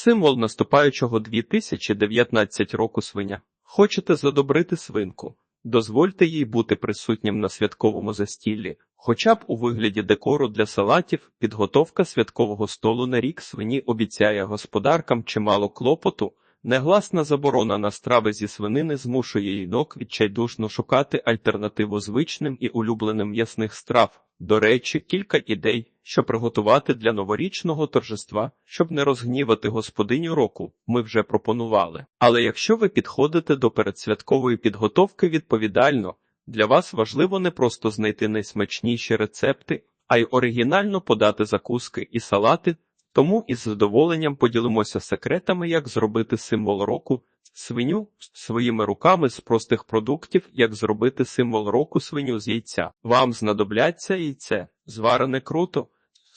Символ наступаючого 2019 року свиня. Хочете задобрити свинку? Дозвольте їй бути присутнім на святковому застіллі, хоча б у вигляді декору для салатів, підготовка святкового столу на рік свині обіцяє господаркам чимало клопоту. Негласна заборона на страви зі свинини змушує жінок відчайдушно шукати альтернативу звичним і улюбленим м'ясних страв. До речі, кілька ідей, що приготувати для новорічного торжества, щоб не розгнівати господиню року, ми вже пропонували. Але якщо ви підходите до передсвяткової підготовки відповідально, для вас важливо не просто знайти найсмачніші рецепти, а й оригінально подати закуски і салати. Тому із задоволенням поділимося секретами, як зробити символ року свиню своїми руками з простих продуктів, як зробити символ року свиню з яйця. Вам знадобляться яйце, зварене круто,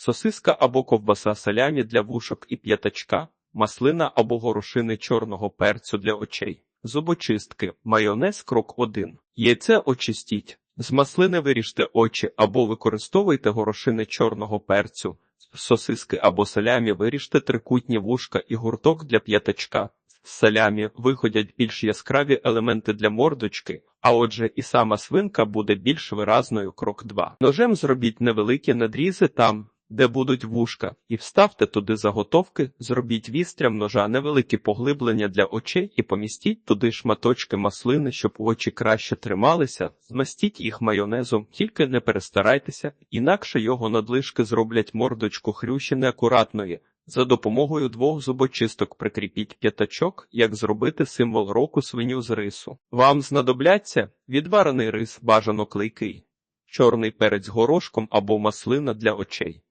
сосиска або ковбаса салямі для вушок і п'ятачка, маслина або горошини чорного перцю для очей, зубочистки, майонез крок 1. Яйце очистіть. З маслини виріжте очі або використовуйте горошини чорного перцю сосиски або салямі виріжте трикутні вушка і гурток для п'ятачка. Салямі виходять більш яскраві елементи для мордочки, а отже, і сама свинка буде більш виразною крок 2. Ножем зробіть невеликі надрізи там, де будуть вушка, і вставте туди заготовки, зробіть вістрям ножа невеликі поглиблення для очей і помістіть туди шматочки маслини, щоб очі краще трималися, змастіть їх майонезом, тільки не перестарайтеся, інакше його надлишки зроблять мордочку хрющі неакуратної. За допомогою двох зубочисток прикріпіть п'ятачок, як зробити символ року свиню з рису. Вам знадобляться відварений рис бажано клейкий, чорний перець горошком або маслина для очей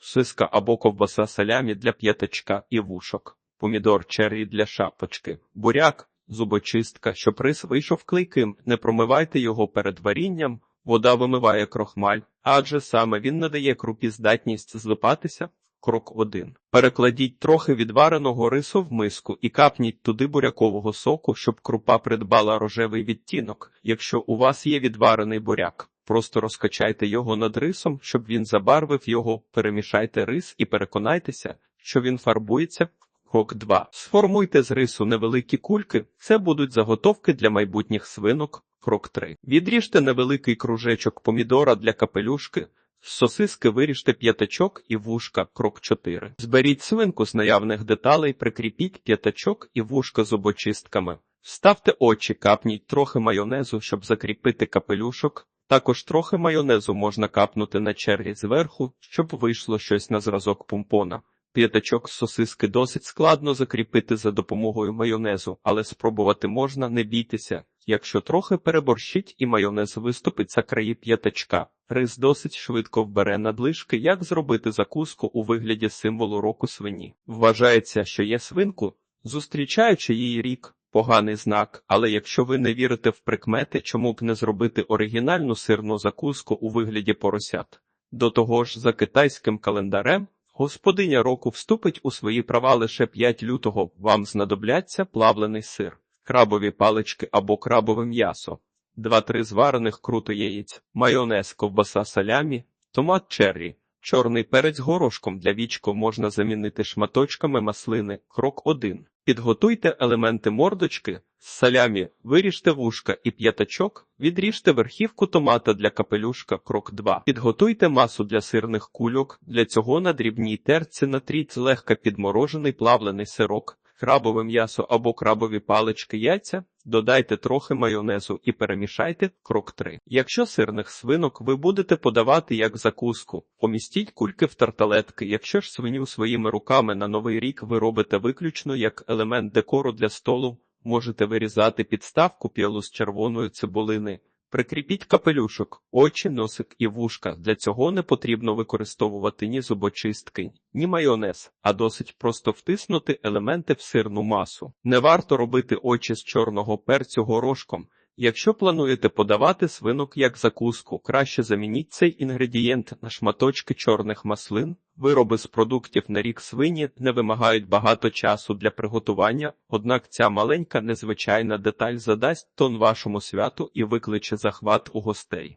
сиска або ковбаса салямі для п'ятачка і вушок, помідор черрі для шапочки, буряк, зубочистка, щоб рис вийшов клейким, не промивайте його перед варінням, вода вимиває крохмаль, адже саме він надає крупі здатність злипатися. Крок 1. Перекладіть трохи відвареного рису в миску і капніть туди бурякового соку, щоб крупа придбала рожевий відтінок, якщо у вас є відварений буряк. Просто розкачайте його над рисом, щоб він забарвив його, перемішайте рис і переконайтеся, що він фарбується. Крок 2. Сформуйте з рису невеликі кульки, це будуть заготовки для майбутніх свинок. Крок 3. Відріжте невеликий кружечок помідора для капелюшки, з сосиски виріжте п'ятачок і вушка. Крок 4. Зберіть свинку з наявних деталей, прикріпіть п'ятачок і вушка зубочистками. Ставте очі, капніть трохи майонезу, щоб закріпити капелюшок. Також трохи майонезу можна капнути на черрі зверху, щоб вийшло щось на зразок помпона. П'ятачок з сосиски досить складно закріпити за допомогою майонезу, але спробувати можна, не бійтеся. Якщо трохи переборщить і майонез виступить за краї п'ятачка, рис досить швидко вбере надлишки, як зробити закуску у вигляді символу року свині. Вважається, що є свинку, зустрічаючи її рік, поганий знак, але якщо ви не вірите в прикмети, чому б не зробити оригінальну сирну закуску у вигляді поросят? До того ж, за китайським календарем, господиня року вступить у свої права лише 5 лютого, вам знадобляться плавлений сир, крабові палички або крабове м'ясо, 2-3 зварених круто яєць, майонез, ковбаса салямі, томат черрі. Чорний перець горошком для вічко можна замінити шматочками маслини. Крок 1. Підготуйте елементи мордочки салямі, виріжте вушка і п'ятачок, відріжте верхівку томата для капелюшка. Крок 2. Підготуйте масу для сирних кульок. Для цього на дрібній терці натріть легко підморожений плавлений сирок, крабове м'ясо або крабові палички яйця. Додайте трохи майонезу і перемішайте крок 3. Якщо сирних свинок ви будете подавати як закуску, помістіть кульки в тарталетки. Якщо ж свиню своїми руками на новий рік ви робите виключно як елемент декору для столу, можете вирізати підставку пілу з червоної цибулини. Прикріпіть капелюшок, очі, носик і вушка. Для цього не потрібно використовувати ні зубочистки, ні майонез, а досить просто втиснути елементи в сирну масу. Не варто робити очі з чорного перцю горошком. Якщо плануєте подавати свинок як закуску, краще замініть цей інгредієнт на шматочки чорних маслин. Вироби з продуктів на рік свині не вимагають багато часу для приготування, однак ця маленька незвичайна деталь задасть тон вашому святу і викличе захват у гостей.